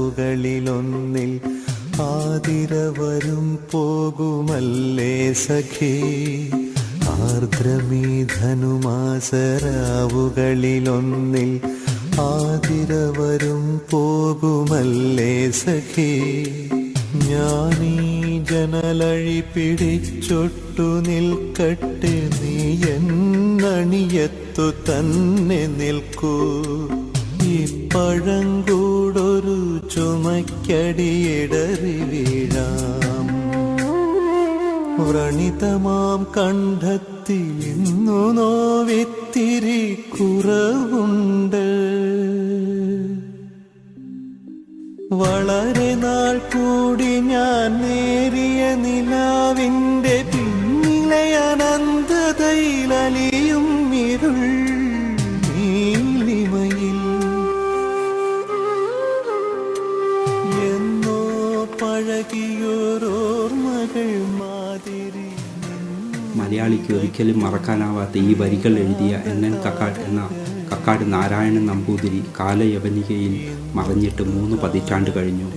ആർദ്രമീധനുമാസരാവുകളിലൊന്നിൽ ആതിര വരും പോകുമല്ലേ സഖേ? ആർദ്രമീധനുമാസരാവുകളിലൊന്നിൽ ആതിര വരും പോകുമല്ലേ സഖേ? ഞാനീ ജനലഴി പിടിച്ചൊട്ടു നിൽക്കട്ടെ നീ എന്നണിയത്തു തന്നെ നിൽക്കൂ. ഈ പഴങ്കൂടൊരു ചുമക്കടിയിടറി വീഴാം. വ്രണിതമാം കണ്ടെത്തി ഇന്നു നോവിത്തിരി കുറവുണ്ട്. വളരെ നാൾ കൂടി ഞാൻ നേരിയ നിലാവിന്റെ പിന്നിലെ അനന്തതയിലലിയും ഇരുൾ നീലിമയിൽ. എന്നോ പഴകിയോരോർമ്മകൾ മാതിരി മലയാളിക്ക് ഒരിക്കലും മറക്കാനാവാത്ത ഈ വരികൾ എഴുതിയ എൻ എൻ കക്കാട് എന്ന കക്കാട് നാരായണൻ നമ്പൂതിരി കാലയവനികയിൽ മറഞ്ഞിട്ട് മൂന്ന് പതിറ്റാണ്ട് കഴിഞ്ഞു.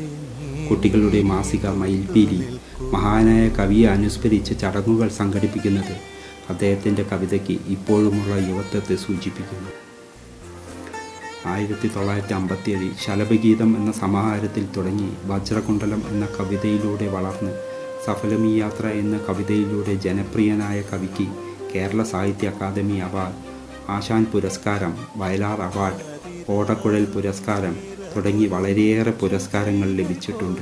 കുട്ടികളുടെ മാസിക മയിൽപീലി മഹാനായ കവിയെ അനുസ്മരിച്ച് ചടങ്ങുകൾ സംഘടിപ്പിക്കുന്നത് അദ്ദേഹത്തിന്റെ കവിതയ്ക്ക് ഇപ്പോഴുമുള്ള യുവത്വത്തെ സൂചിപ്പിക്കുന്നു. ആയിരത്തി തൊള്ളായിരത്തി അമ്പത്തിയേഴിൽ ശലഭഗീതം എന്ന സമാഹാരത്തിൽ തുടങ്ങി വജ്രകുണ്ടലം എന്ന കവിതയിലൂടെ വളർന്ന് സഫലമീ യാത്ര എന്ന കവിതയിലൂടെ ജനപ്രിയനായ കവിക്ക് കേരള സാഹിത്യ അക്കാദമി അവാർഡ് ആശാൻ പുരസ്കാരം വയലാർ അവാർഡ് ഓടക്കുഴൽ പുരസ്കാരം തുടങ്ങി വളരെയേറെ പുരസ്കാരങ്ങൾ ലഭിച്ചിട്ടുണ്ട്.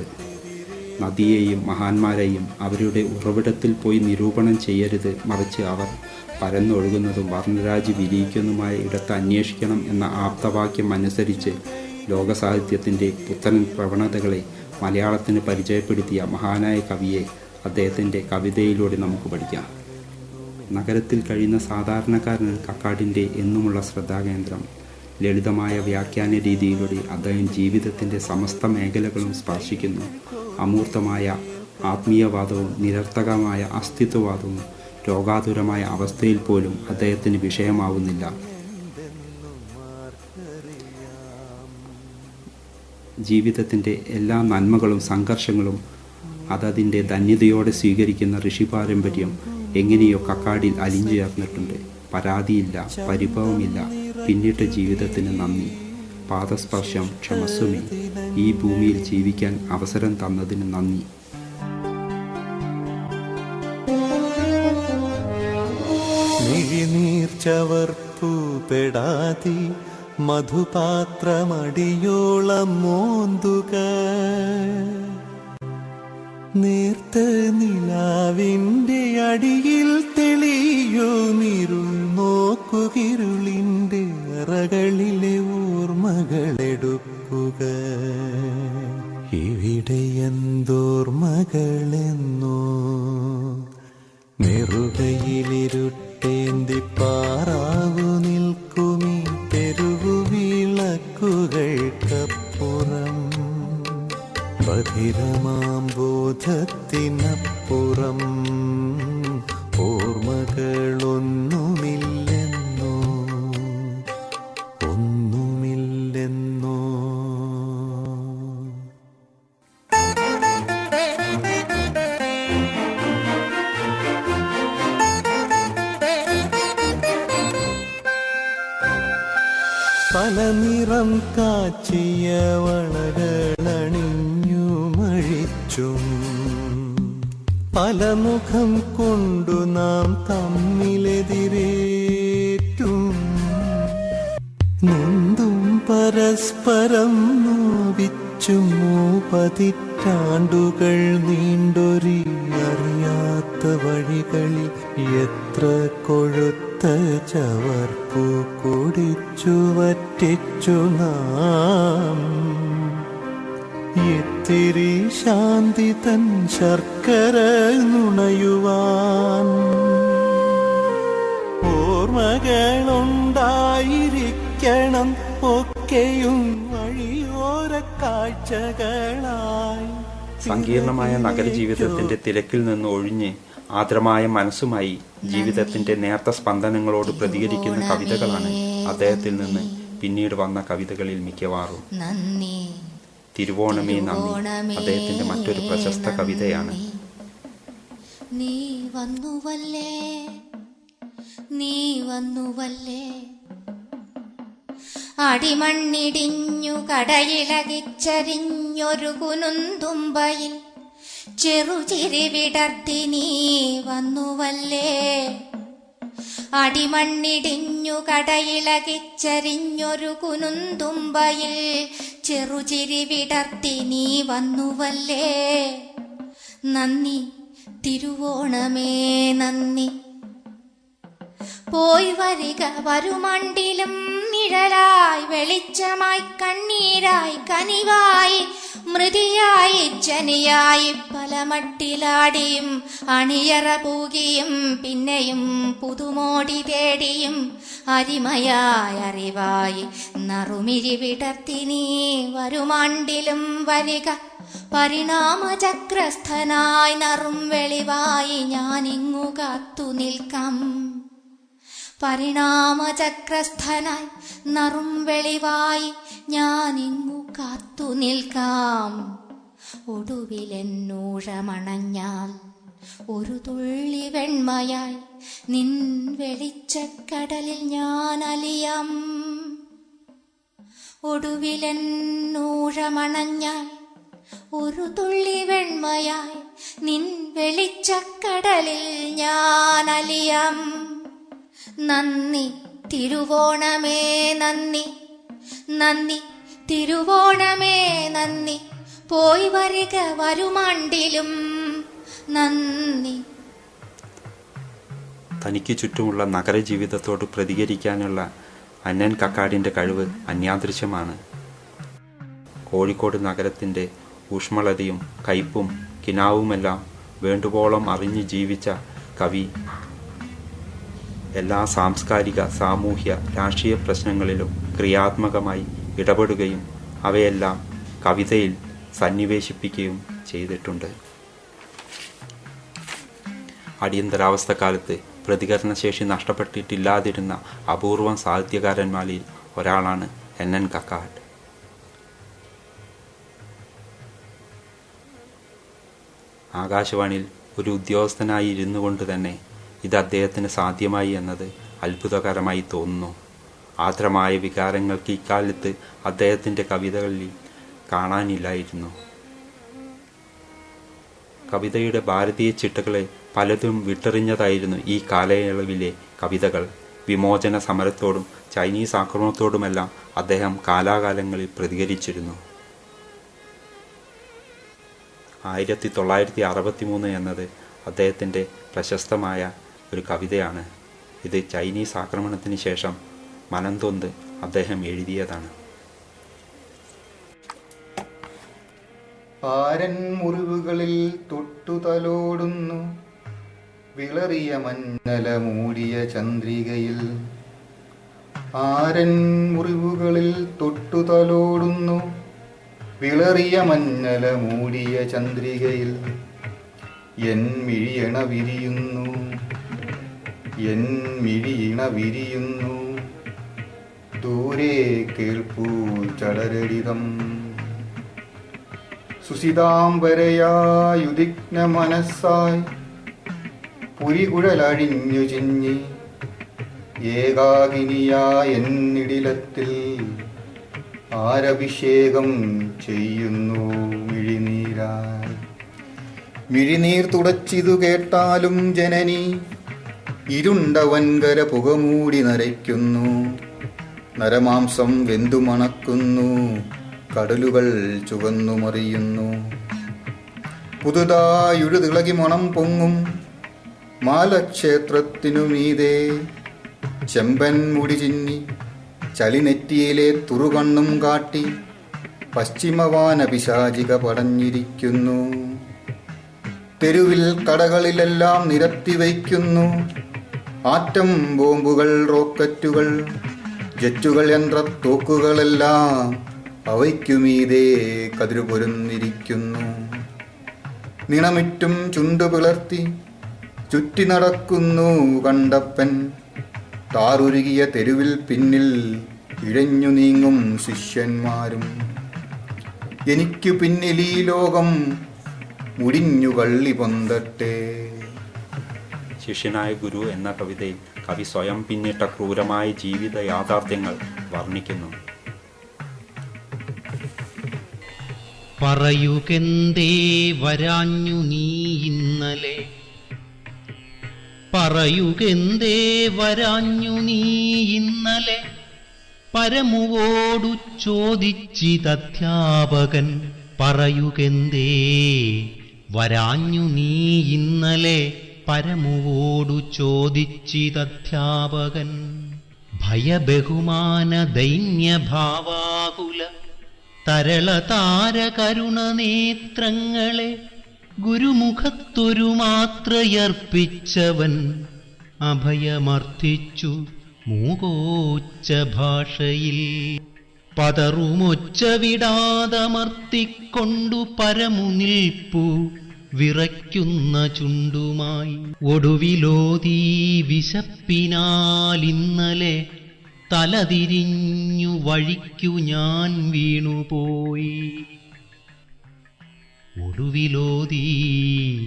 നദിയെയും മഹാന്മാരെയും അവരുടെ ഉറവിടത്തിൽ പോയി നിരൂപണം ചെയ്യരുത് മറിച്ച് അവർ പരന്നൊഴുകുന്നതും വർണരാജി വിരിയിക്കുന്നതുമായ ഇടത്ത് അന്വേഷിക്കണം എന്ന ആപ്തവാക്യം അനുസരിച്ച് ലോകസാഹിത്യത്തിന്റെ പുത്തൻ പ്രവണതകളെ മലയാളത്തിന് പരിചയപ്പെടുത്തിയ മഹാനായ കവിയെ അദ്ദേഹത്തിന്റെ കവിതയിലൂടെ നമുക്ക് പഠിക്കാം. നഗരത്തിൽ കഴിയുന്ന സാധാരണക്കാരന് കക്കാടിന്റെ എന്നുമുള്ള ശ്രദ്ധാകേന്ദ്രം. ലളിതമായ വ്യാഖ്യാന രീതിയിലൂടെ അദ്ദേഹം ജീവിതത്തിന്റെ സമസ്ത മേഖലകളും സ്പർശിക്കുന്നു. അമൂർത്തമായ ആത്മീയവാദവും നിരർത്ഥകമായ അസ്തിത്വവാദവും രോഗാതുരമായ അവസ്ഥയിൽ പോലും അദ്ദേഹത്തിന് വിഷയമാവുന്നില്ല. ജീവിതത്തിന്റെ എല്ലാ നന്മകളും സംഘർഷങ്ങളും അതതിന്റെ ധന്യതയോടെ സ്വീകരിക്കുന്ന ഋഷി പാരമ്പര്യം എങ്ങനെയോ കക്കാടിൽ അലിഞ്ഞു ചേർന്നിട്ടുണ്ട് പരാതിയില്ല പരിഭവമില്ല. പിന്നിട്ട ജീവിതത്തിന് നന്ദി. പാദസ്പർശം ക്ഷമസ്വമി. ഈ ഭൂമിയിൽ ജീവിക്കാൻ അവസരം തന്നതിന് നന്ദി. ചവർപ്പൂപെടാതി പെടാതി മധുപാത്രമടിയോളം മോന്തുക. നേർത്ത നിലാവിന്റെ അടിയിൽ തെളിയോ നിരുൾ നോക്കുകിരുളിന്റെ അറകളിലെ ഓർമ്മകളെടുക്കുക. ഇവിടെ എന്തോർമ്മകളെന്നോ. നെറുകയിലിരുട്ടേന്തി പാറാവു നിൽക്കുമീ തെരുവു വിളക്കുകൾക്കപ്പുറം ബധിരമാം ബോധത്തിനപ്പുറം ഓർമ്മകളൊന്നുമില്ലെന്നോ? ഒന്നുമില്ലെന്നോ? പല നിറം കാച്ചിയ വളകളണിഞ്ഞു മഴിച്ചും പല മുഖം കൊണ്ടു നാം തമ്മിലെതിരേറ്റും നൊന്തും പരസ്പരം നോവിച്ചും പതിറ്റാണ്ടുകൾ നീണ്ടൊരി അറിയാത്ത വഴികളിൽ എത്ര കൊഴുത്ത ചവർപ്പു കുടിച്ചു വറ്റിച്ചു നാം. ഇത്തിരി ശാന്തി തൻ ശർക്കര നുണയുവാൻ. ഓർമ്മകളുണ്ടായിരിക്കണം ഒക്കെയും വഴിയോര കാഴ്ചകളായി. സങ്കീർണമായ നഗരജീവിതത്തിന്റെ തിരക്കിൽ നിന്ന് ഒഴിഞ്ഞ് ആദ്രമായ മനസ്സുമായി ജീവിതത്തിന്റെ നേർത്ത സ്പന്ദനങ്ങളോട് പ്രതികരിക്കുന്ന കവിതകളാണ് അദ്ദേഹത്തിൽ നിന്ന് പിന്നീട് വന്ന കവിതകളിൽ മിക്കവാറും. നന്ദി. തിരുവോണമേ നന്ദി. അദ്ദേഹത്തിന്റെ മറ്റൊരു പ്രശസ്ത കവിതയാണ്. നീ വന്നുവല്ലേ? നീ വന്നുവല്ലേ? അടിമണ്ണിടിഞ്ഞു കടയിളകിച്ചരിഞ്ഞൊരു കുനുന്തുമ്പയിൽ ചെറുചിരി വിടർത്തി നീ വന്നുവല്ലേ? അടിമണ്ണിടിഞ്ഞു കടയിളകിച്ചരിഞ്ഞൊരു കുനുന്തുമ്പയിൽ ചെറുചിരി വിടർത്തി നീ വന്നുവല്ലേ? നന്ദി തിരുവോണമേ നന്ദി. പോയി വരിക വരുമണ്ടിലും നിഴലായി വെളിച്ചമായി കണ്ണീരായി കനിവായി മൃതിയായി ജനിയായി പല മട്ടിലാടിയും അണിയറ പൂകിയും പിന്നെയും പുതുമോടി തേടിയും അരിമയായ അറിവായി നറുമിരി വിടർത്തി നീ വരുമാണ്ടിലും വരിക. പരിണാമചക്രസ്ഥനായി നറും വെളിവായി ഞാനിങ്ങു കാത്തു നിൽക്കാം. പരിണാമചക്രസ്ഥനായി നറും വെളിവായി ഞാനിങ്ങു കാത്തു നിൽക്കാം. ഒടുവിലെന്നൂഴമണഞ്ഞാൽ ഒരു തുള്ളി വെണ്മയായി നിൻ വെളിച്ചക്കടലിൽ ഞാൻ അലിയാം ഒടുവിലെന്നൂഴമണഞ്ഞാൽ ഒരു തുള്ളി വെണ്മയായി നിൻ വെളിച്ചക്കടലിൽ ഞാൻ അലിയാം നന്ദി തിരുവോണമേ നന്ദി നന്ദി തിരുവോണമേ നന്ദി. പോയി വരിക വരുമാണ്ടിലും. നന്ദി. തനിക്ക് ചുറ്റുമുള്ള നഗര ജീവിതത്തോട് പ്രതികരിക്കാനുള്ള അന്നൻ കക്കാടിന്റെ കഴിവ് അന്യാദൃശ്യമാണ്. കോഴിക്കോട് നഗരത്തിന്റെ ഊഷ്മളതയും കയ്പും കിനാവുമെല്ലാം വേണ്ടുവോളം അറിഞ്ഞ് ജീവിച്ച കവി എല്ലാ സാംസ്കാരിക സാമൂഹ്യ രാഷ്ട്രീയ പ്രശ്നങ്ങളിലും ക്രിയാത്മകമായി ഇടപെടുകയും അവയെല്ലാം കവിതയിൽ സന്നിവേശിപ്പിക്കുകയും ചെയ്തിട്ടുണ്ട്. അടിയന്തരാവസ്ഥക്കാലത്ത് പ്രതികരണശേഷി നഷ്ടപ്പെട്ടിട്ടില്ലാതിരുന്ന അപൂർവം സാഹിത്യകാരന്മാരിൽ ഒരാളാണ് എൻ. എൻ. കക്കാട്ട് ആകാശവാണിയിൽ ഒരു ഉദ്യോഗസ്ഥനായി ഇരുന്നു കൊണ്ട് തന്നെ ഇത് അദ്ദേഹത്തിന് സാധ്യമായി എന്നത് അത്ഭുതകരമായി തോന്നുന്നു. ആർദ്രമായ വികാരങ്ങൾക്ക് ഇക്കാലത്ത് അദ്ദേഹത്തിന്റെ കവിതകളിൽ കാണാനില്ലായിരുന്നു. കവിതയുടെ ഭാരതീയ ചിട്ടകളെ പലതും വിട്ടെറിഞ്ഞതായിരുന്നു ഈ കാലയളവിലെ കവിതകൾ. വിമോചന സമരത്തോടും ചൈനീസ് ആക്രമണത്തോടുമെല്ലാം അദ്ദേഹം കാലാകാലങ്ങളിൽ പ്രതികരിച്ചിരുന്നു. ആയിരത്തി തൊള്ളായിരത്തി അറുപത്തി മൂന്ന് എന്നത് അദ്ദേഹത്തിന്റെ പ്രശസ്തമായ ഒരു കവിതയാണ്. ഇത് ചൈനീസ് ആക്രമണത്തിന് ശേഷം മനംതൊന്ത് അദ്ദേഹം എഴുതിയതാണ്. ആരൻ മുറിവുകളിൽ തൊട്ടുതലോടുന്നു. വിളറിയ മഞ്ഞല മൂടിയ ചന്ദ്രികയിൽ ആരൻ മുറിവുകളിൽ തൊട്ടുതലോടുന്നു. വിളറിയ മഞ്ഞല മൂടിയ ചന്ദ്രികയിൽ എൻ മിഴിയണ വിരിയുന്നു. എൻ മിഴിയിണ വിരിയുന്നു. ദൂരെ കേൾപ്പൂ ചടരടിതം. സുസിതാംബരയായുദിഗ്ന മനസ്സായി പുരികുഴലഴിഞ്ഞു ചിഞ്ഞി ഏകാഗിനിയായെന്നിടിലത്തിൽ ആരഭിഷേകം ചെയ്യുന്നു മിഴിനീരായി. മിഴിനീർ തുടച്ചിതു കേട്ടാലും ജനനി ഇരുണ്ട വൻകര പുകമൂടി നരയ്ക്കുന്നു നരമാംസം വെന്തു മണക്കുന്നു കടലുകൾ ചുവന്നു മറിയുന്നു പുതുതായുഴുതിളകി മണം പൊങ്ങും മാലക്ഷേത്രത്തിനു മീതെ. ചെമ്പൻ മുടി ചിന്നി ചളിനെറ്റിയിലെ തുറുകണ്ണും കാട്ടി പശ്ചിമവാന പിശാചിക പടഞ്ഞിരിക്കുന്നു. തെരുവിൽ കടകളിലെല്ലാം നിരത്തി വയ്ക്കുന്നു. ആറ്റം ബോംബുകൾ റോക്കറ്റുകൾ ജെറ്റുകൾ യന്ത്രത്തോക്കുകളെല്ലാം അവയ്ക്കുമീതേ കതിരുപൊരുന്നിരിക്കുന്നു. നിണമിറ്റും ചുണ്ടു പിളർത്തി ചുറ്റി നടക്കുന്നു കണ്ടപ്പൻ. താറുരുകിയ തെരുവിൽ പിന്നിൽ ഇഴഞ്ഞു നീങ്ങും ശിഷ്യന്മാരും. എനിക്കു പിന്നിൽ ഈ ലോകം മുടിഞ്ഞു കള്ളി പൊന്തട്ടെ. ശിഷ്യനായ ഗുരു എന്ന കവിതയിൽ കവി സ്വയം പിന്നിട്ട ക്രൂരമായ ജീവിത യാഥാർത്ഥ്യങ്ങൾ വർണിക്കുന്നു. പറയുകെന്തേ വരാഞ്ഞു നീ ഇന്നലെ? പറയുകെന്തേ വരാഞ്ഞു നീ ഇന്നലെ? പരമുവോടു ചോദിച്ചിതധ്യാപകൻ പറയുകെന്തേ വരാഞ്ഞു നീ ഇന്നലെ? പരമുവോടു ചോദിച്ചിതധ്യാപകൻ ഭയബഹുമാന ദൈന്യഭാവാകുല തരള താരകരുണ നേത്രങ്ങളെ ഗുരുമുഖത്തൊരു മാത്രയർപ്പിച്ചവൻ അഭയമർത്ഥിച്ചു മൂകോച്ച ഭാഷയിൽ പതറുമൊച്ച വിടാതമർത്തിക്കൊണ്ടു പരമുനിൽപ്പു വിറയ്ക്കുന്ന ചുണ്ടുമായി. ഒടുവിലോതീ വിശപ്പിനാലിന്നലെ തലതിരിഞ്ഞു വഴിക്കു ഞാൻ വീണുപോയി. ഒടുവിലോതി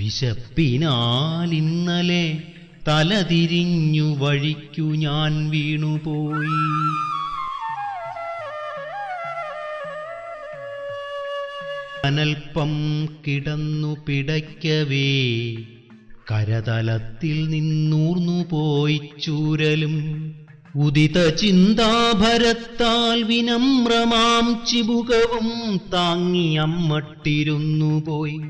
വിശപ്പിനാലിന്നലെ തലതിരിഞ്ഞു വഴിക്കു ഞാൻ വീണുപോയി. അനൽപ്പം കിടന്നു പിടയ്ക്കവേ കരതലത്തിൽ നിന്നൂർന്നു പോയി ചൂരലും. ഉദിത ചിന്താഭരത്താൽ വിനമ്രമാം ചിബുകവും താങ്ങി അമ്മട്ടിരുന്നു പോയി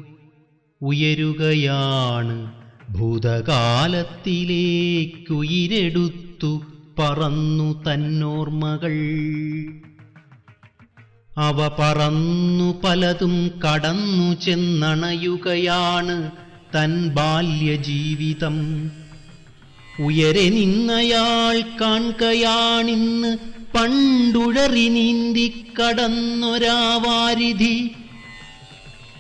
ഉയരുകയാണ് ഭൂതകാലത്തിലേക്കുയിരെടുത്തു പറന്നു തന്നോർമ്മകൾ അവ പറന്നു പലതും കടന്നു ചെന്നണയുകയാണ് തൻ ബാല്യജീവിതം. ഉയരെ നിന്നയാൾ കാൺകയാണിന്ന് പണ്ടുഴറി നീന്തി കടന്നൊരാവാരിധി.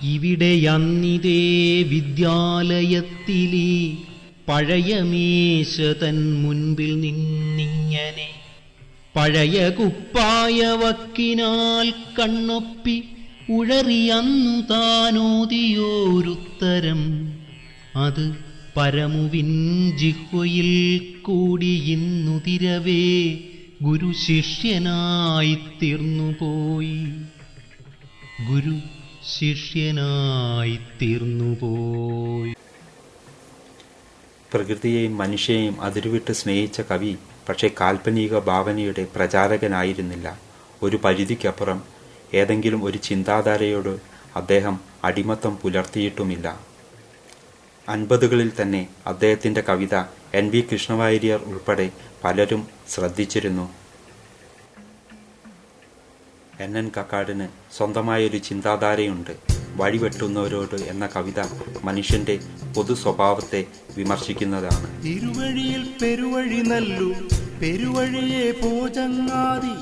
ഇവിടെ അന്നിതേ വിദ്യാലയത്തിലെ പഴയ മീശ തൻ മുൻപിൽ നിന്നിങ്ങനെ. പഴയ കുപ്പായ വക്കിനാൽ കണ്ണൊപ്പി ഉഴറിയന്നു താനോതിയോരുത്തരം. അത് പരമുവിൻ ജിഹ്വയിൽ കൂടി ഇന്നു തിരവേ ഗുരു ശിഷ്യനായി തീർന്നുപോയി ഗുരു ശിഷ്യനായി തീർന്നുപോയി പ്രകൃതിയെയും മനുഷ്യയെയും അതിരുവിട്ട് സ്നേഹിച്ച കവി പക്ഷേ കാൽപ്പനിക ഭാവനയുടെ പ്രചാരകനായിരുന്നില്ല. ഒരു പരിധിക്കപ്പുറം ഏതെങ്കിലും ഒരു ചിന്താധാരയോട് അദ്ദേഹം അടിമത്തം പുലർത്തിയിട്ടുമില്ല. അൻപതുകളിൽ തന്നെ അദ്ദേഹത്തിന്റെ കവിത എൻ വി കൃഷ്ണവാര്യർ ഉൾപ്പെടെ പലരും ശ്രദ്ധിച്ചിരുന്നു. എൻ എൻ കക്കാടിന് സ്വന്തമായൊരു ചിന്താധാരയുണ്ട്. വഴിവെട്ടുന്നവരോട് എന്ന കവിത മനുഷ്യന്റെ പൊതു സ്വഭാവത്തെ വിമർശിക്കുന്നതാണ്. ഇരുവഴിയിൽ പെരുവഴി നല്ലു പെരുവഴിയെ പോചങ്ങാതി.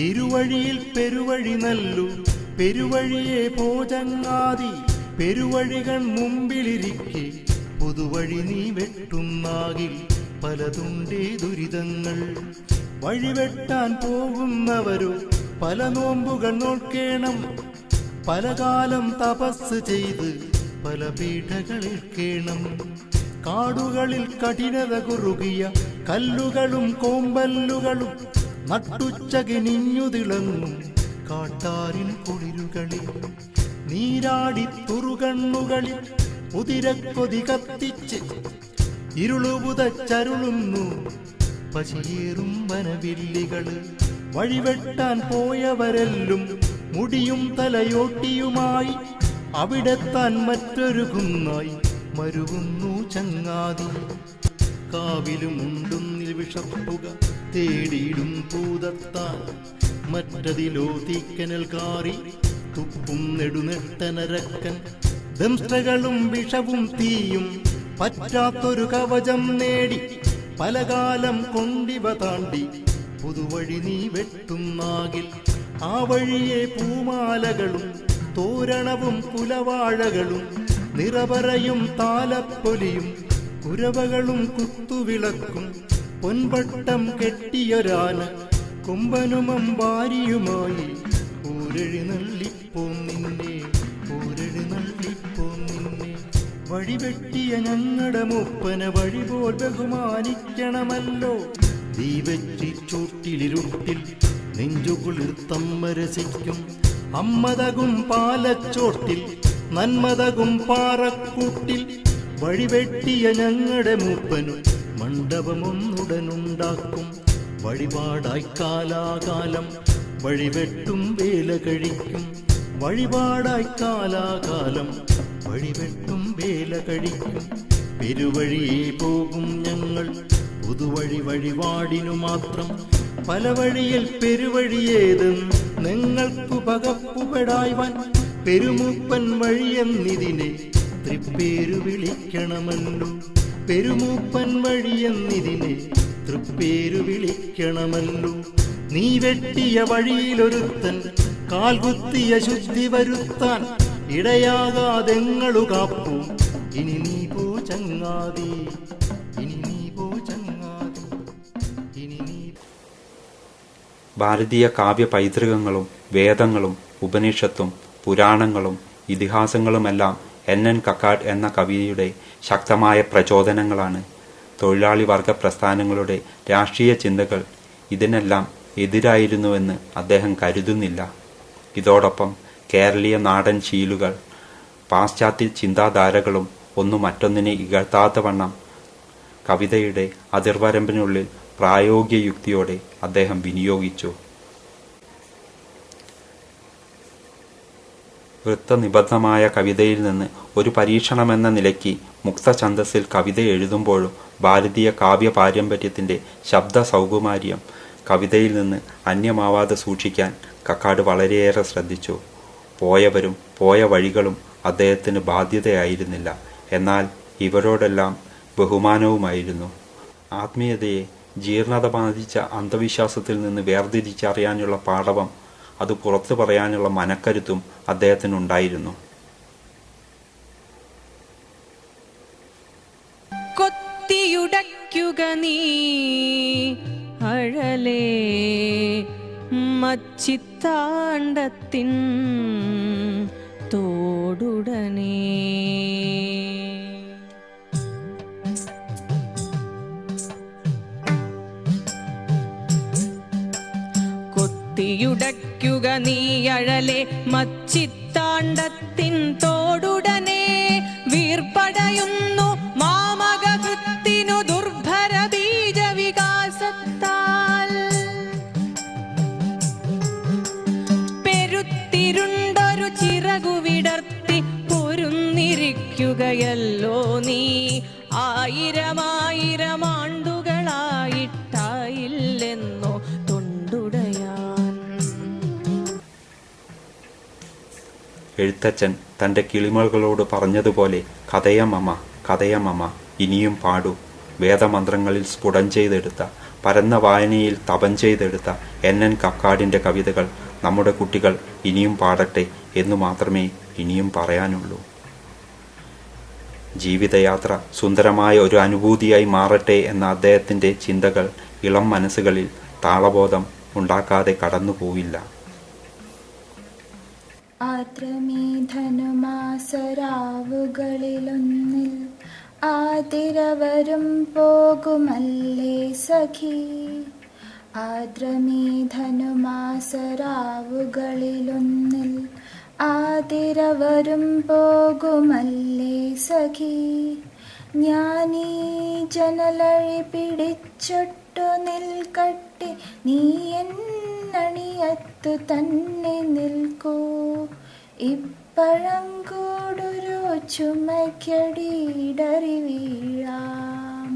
ഇരുവഴിയിൽ പെരുവഴി നല്ലു പെരുവഴിയെ പോചങ്ങാതി. പെരുവഴികൾ മുമ്പിലിരിക്കെ പുതുവഴി നീ വെട്ടുന്നാകിൽ പലതുണ്ടേ ദുരിതങ്ങൾ. വഴിവെട്ടാൻ പോകുന്നവരോ പല നോമ്പുകൾ നോക്കേണം പല കാലം തപസ് ചെയ്ത് പല പീഠകളിൽ കേണം കാടുകളിൽ കഠിനത കുറുകിയ കല്ലുകളും കോമ്പല്ലുകളും നട്ടുച്ചകിനിഞ്ഞു തിളങ്ങും കാട്ടാരിൻ കുളിരുകളിൽ. നീരാടി തുറുകണ്ണുകളിൽ ഉതിരക്കൊതി കത്തിച്ച് ഇരുളുപുതച്ചരുളുന്നു പശിയേറും വനവില്ലികൾ വഴിവെട്ടാൻ പോയവരെല്ലും മുടിയും തലയോട്ടിയുമായി അവിടെത്താൻ മറ്റൊരു കുന്നായി മരുകുന്നു ചങ്ങാതി. കാവിലും ഉണ്ടുന്നിൽ വിഷപ്പുക തേടിയിടും പൂതത്താൻ മറ്റതിലോ തീക്കനൽ കാറി തുപ്പും നെടുനെട്ടനരക്കൻ ദംഷ്ടകളും വിഷവും തീയും പറ്റാത്തൊരു കവചം നേടി പലകാലം കൊണ്ടിവ താണ്ടി പുതുവഴി നീ വെട്ടുന്നാകിൽ ആ വഴിയെ പൂമാലകളും തോരണവും കുലവാഴകളും നിറപറയും താലപ്പൊലിയും കുരവകളും കുത്തുവിളക്കും പൊൻപട്ടം കെട്ടിയൊരാന കുമ്പനുമം വാരിയുമായി. ഊരഴി ഊരെഴുന്നള്ളിപ്പോം നിന്നെ വഴിവെട്ടിയ ഞങ്ങളുടെ മൂപ്പന വഴിപോൽ ബഹുമാനിക്കണമല്ലോ. ദീപറ്റി ചൂട്ടിലിരുട്ടിൽ നെഞ്ചുകുളിർത്തമ്മ രസിക്കും അമ്മതകും പാലച്ചോട്ടിൽ നന്മതകും പാറക്കൂട്ടിൽ വഴിവെട്ടിയ ഞങ്ങളുടെ മൂപ്പനു മണ്ഡപമൊന്നുടനുണ്ടാക്കും. വഴിപാടായി കാലാകാലം വഴിവെട്ടും വേല കഴിക്കും. വഴിപാടായി കാലാകാലം വഴിവെട്ടും വേല കഴിക്കും. പെരുവഴിയേ പോകും ഞങ്ങൾ. പുതുവഴി വഴിപാടിനു മാത്രം. പല വഴിയിൽ പെരുവഴിയേതെന്ന് നിങ്ങൾക്കു പകപ്പുപെടായ്വാൻ പെരുമൂപ്പൻ വഴിയെന്നിതിനെ തൃപ്പേരു വിളിക്കണമല്ലോ പെരുമൂപ്പൻ വഴിയെന്നിതിനെ തൃപ്പേരു വിളിക്കണമല്ലോ നീ വെട്ടിയ വഴിയിലൊരുത്തൻ കാൽകുത്തിയ ശുദ്ധി വരുത്താൻ ഇടയാകാതെങ്ങളു കാപ്പും. ഇനി നീ പോ ചങ്ങാതി. ഇനി നീ പോ ചങ്ങാതി. ഇനി നീ ഭാരതീയ കാവ്യ പൈതൃകങ്ങളും വേദങ്ങളും ഉപനിഷത്തും പുരാണങ്ങളും ഇതിഹാസങ്ങളുമെല്ലാം എൻ എൻ കക്കാട് എന്ന കവിയുടെ ശക്തമായ പ്രചോദനങ്ങളാണ്. തൊഴിലാളി വർഗ പ്രസ്ഥാനങ്ങളുടെ രാഷ്ട്രീയ ചിന്തകൾ ഇതിനെല്ലാം എതിരായിരുന്നുവെന്ന് അദ്ദേഹം കരുതുന്നില്ല. ഇതോടൊപ്പം കേരളീയ നാടൻ ശീലുകൾ പാശ്ചാത്യ ചിന്താധാരകളും ഒന്നു മറ്റൊന്നിനെ ഇകഴ്ത്താത്ത വണ്ണം കവിതയുടെ അതിർവരമ്പിനുള്ളിൽ പ്രായോഗിക യുക്തിയോടെ അദ്ദേഹം വിനിയോഗിച്ചു. വൃത്തനിബദ്ധമായ കവിതയിൽ നിന്ന് ഒരു പരീക്ഷണമെന്ന നിലയ്ക്ക് മുക്തഛന്ദസ്സിൽ കവിത എഴുതുമ്പോഴും ഭാരതീയ കാവ്യ പാരമ്പര്യത്തിന്റെ ശബ്ദ സൗകുമാര്യം കവിതയിൽ നിന്ന് അന്യമാവാതെ സൂക്ഷിക്കാൻ കക്കാട് വളരെയേറെ ശ്രദ്ധിച്ചു. പോയവരും പോയ വഴികളും അദ്ദേഹത്തിന് ബാധ്യതയായിരുന്നില്ല. എന്നാൽ ഇവരോടെല്ലാം ബഹുമാനവുമായിരുന്നു. ആത്മീയതയെ ജീർണത ബാധിച്ച അന്ധവിശ്വാസത്തിൽ നിന്ന് വേർതിരിച്ചറിയാനുള്ള പാടവം അത് പുറത്തു പറയാനുള്ള മനക്കരുത്തും അദ്ദേഹത്തിനുണ്ടായിരുന്നു. കൊത്തിയുടയ്ക്കുക നീ അഴലേ. മച്ചിത്താണ്ടത്തിൻ തോടുടനേ. കൊത്തിയുടയ്ക്കുക നീയഴലെ മച്ചിത്താണ്ടത്തിൻ തോടുടനെ പൊരുന്നിരിക്കുകയല്ലോ നീ. ആയിരമായിരം ആണ്ടുകളായിട്ടായില്ലെന്നോ തൊണ്ടുടയാൻ. എഴുത്തച്ഛൻ തന്റെ കിളിമകളോട് പറഞ്ഞതുപോലെ കഥയമമ കഥയമമ ഇനിയും പാടൂ. വേദമന്ത്രങ്ങളിൽ സ്ഫുടം ചെയ്തെടുത്ത പരന്ന വായനയിൽ തപം ചെയ്തെടുത്ത എൻ എൻ കക്കാടിന്റെ കവിതകൾ നമ്മുടെ കുട്ടികൾ ഇനിയും പാടട്ടെ എന്നു മാത്രമേ ഇനിയും പറയാനുള്ളൂ. ജീവിതയാത്ര സുന്ദരമായ ഒരു അനുഭൂതിയായി മാറട്ടെ എന്ന അദ്ദേഹത്തിന്റെ ചിന്തകൾ ഇളം മനസ്സുകളിൽ താളബോധം ഉണ്ടാക്കാതെ കടന്നുപോയില്ല ആതിരവരും പോകുമല്ലേ സഖി? ആദ്രമീ ധനുമാസരാവുകളിലൊന്നിൽ ആതിരവരും പോകുമല്ലേ സഖി? ഞാനീ ജനലഴി പിടിച്ചൊട്ടു നിൽക്കട്ടെ. നീ എന്നണിയത്തു തന്നെ നിൽക്കൂ. ഇപ്പഴം കൂടൊരു ചുമക്കടിയിടറി വീഴാം.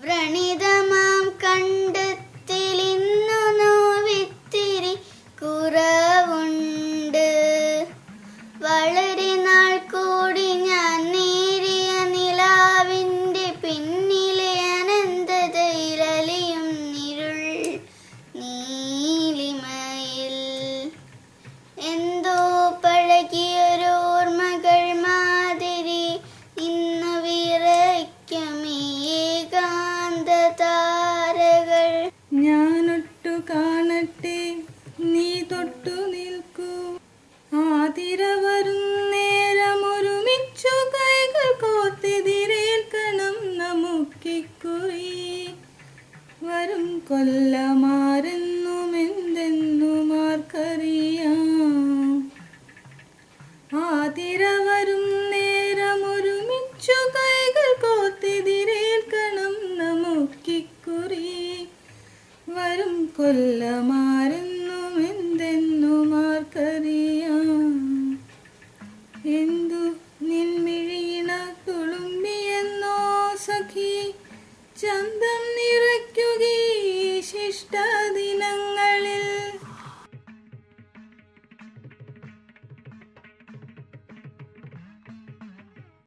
വ്രണിതമാം കണ്ടെത്തിലിന്നു നോവിത്തിരി കുറവുണ്ട് Adama